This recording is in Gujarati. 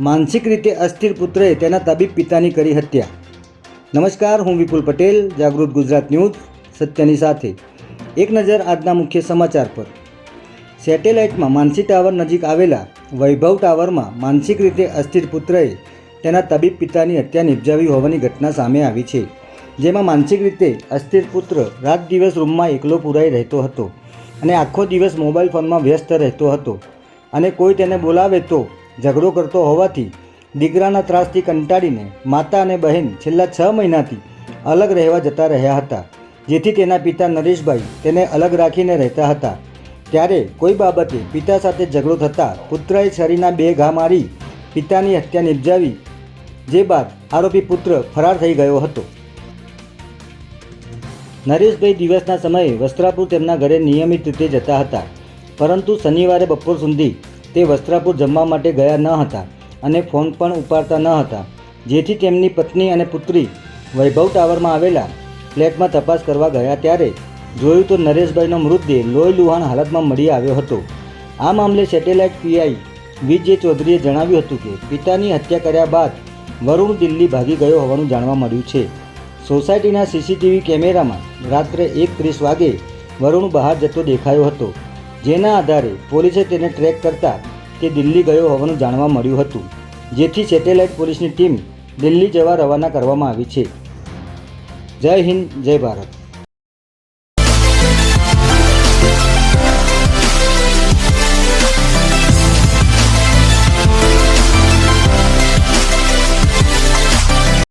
માનસિક રીતે અસ્થિર પુત્રએ તેના તબીબ પિતાની કરી હત્યા. નમસ્કાર, હું વિપુલ પટેલ, જાગૃત ગુજરાત ન્યૂઝ, સત્યની સાથે. એક નજર આજના મુખ્ય સમાચાર પર. સેટેલાઇટમાં માનસી ટાવર નજીક આવેલા વૈભવ ટાવરમાં માનસિક રીતે અસ્થિર પુત્રએ તેના તબીબ પિતાની હત્યા નિપજાવી હોવાની ઘટના સામે આવી છે, જેમાં માનસિક રીતે અસ્થિર પુત્ર રાત દિવસ રૂમમાં એકલો પુરાઈ રહેતો હતો અને આખો દિવસ મોબાઈલ ફોનમાં વ્યસ્ત રહેતો હતો અને કોઈ તેને બોલાવે તો ઝઘડો કરતો હોવાથી દીકરાના ત્રાસથી કંટાળીને માતા અને બહેન છેલ્લા છ મહિનાથી અલગ રહેવા જતા રહ્યા હતા, જેથી તેના પિતા નરેશભાઈ તેને અલગ રાખીને રહેતા હતા. ત્યારે કોઈ બાબતે પિતા સાથે ઝઘડો થતાં પુત્રએ છરીના બે ઘા મારી પિતાની હત્યા નિપજાવી, જે બાદ આરોપી પુત્ર ફરાર થઈ ગયો હતો. નરેશભાઈ દિવસના સમયે વસ્ત્રાપુર તેમના ઘરે નિયમિત રીતે જતા હતા, પરંતુ શનિવારે બપોર સુધી તે વસ્ત્રાપુર જમવા માટે ગયા ન હતા અને ફોન પણ ઉપાડતા ન હતા. જેથી તેમની પત્ની અને પુત્રી વૈભવ ટાવરમાં આવેલા ફ્લેટમાં તપાસ કરવા ગયા ત્યારે જોયું તો નરેશભાઈનો મૃતદેહ લોહી લુહાણ હાલતમાં મળી આવ્યો હતો. આ મામલે સેટેલાઇટ પીઆઈ વિજય ચૌધરીએ જણાવ્યું હતું કે પિતાની હત્યા કર્યા બાદ વરુણ દિલ્હી ભાગી ગયો હોવાનું જાણવા મળ્યું છે. સોસાયટીના સીસીટીવી કેમેરામાં રાત્રે એક ત્રીસ વાગે વરુણ બહાર જતો દેખાયો હતો. જેના આધારે પોલીસે તેને ટ્રેક કરતા તે દિલ્હી ગયો હોવાનું જાણવા મળ્યું હતું, જેથી સેટેલાઇટ પોલીસની ટીમ દિલ્હી જવા રવાના કરવામાં આવી છે. જય હિન્દ, જય ભારત.